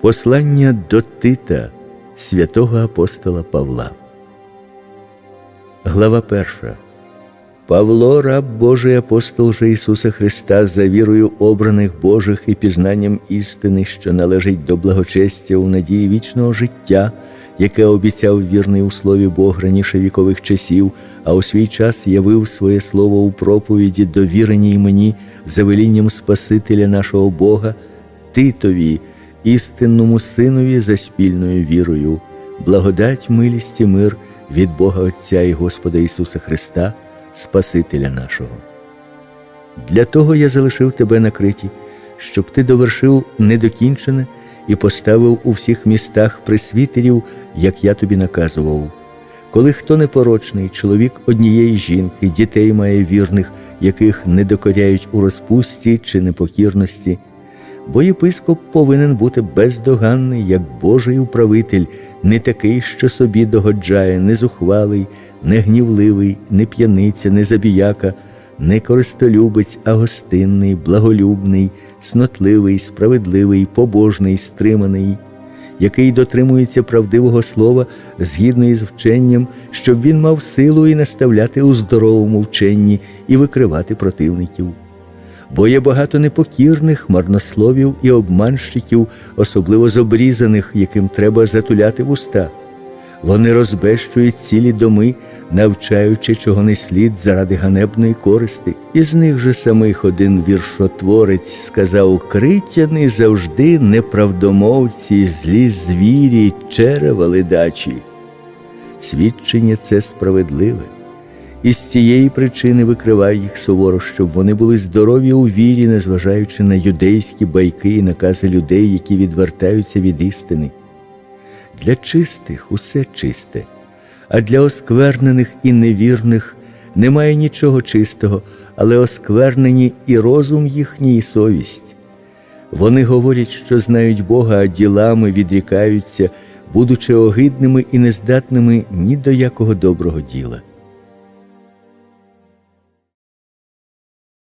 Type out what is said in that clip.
Послання до Тита святого апостола Павла. Глава перша. Павло, раб Божий апостол же Ісуса Христа, за вірою обраних Божих і пізнанням істини, що належить до благочестя у надії вічного життя, яке обіцяв вірний у слові Бог раніше вікових часів, а у свій час явив своє слово у проповіді, довіреній мені за велінням Спасителя нашого Бога, Титові, істинному Синові за спільною вірою, благодать, милість і мир від Бога Отця і Господа Ісуса Христа, Спасителя нашого. Для того я залишив тебе на криті, щоб ти довершив недокінчене і поставив у всіх містах присвітерів, як я тобі наказував. Коли хто непорочний, чоловік однієї жінки, дітей має вірних, яких не докоряють у розпусті чи непокірності, бо єпископ повинен бути бездоганний, як Божий управитель, не такий, що собі догоджає, не зухвалий, не гнівливий, не п'яниця, не забіяка, не користолюбець, а гостинний, благолюбний, цнотливий, справедливий, побожний, стриманий, який дотримується правдивого слова згідно із вченням, щоб він мав силу і наставляти у здоровому вченні і викривати противників бо є багато непокірних, марнословів і обманщиків, особливо з обрізаних, яким треба затуляти вуста. Вони розбещують цілі доми, навчаючи, чого не слід заради ганебної користи. Із них же самих один віршотворець сказав критяни завжди неправдомовці, злі звірі, черева ледачі. Свідчення це справедливе. І з цієї причини викривай їх суворо, щоб вони були здорові у вірі, незважаючи на юдейські байки і накази людей, які відвертаються від істини. Для чистих усе чисте, а для осквернених і невірних немає нічого чистого, але осквернені і розум їхній, і совість. Вони говорять, що знають Бога, а ділами відрікаються, будучи огидними і нездатними ні до якого доброго діла.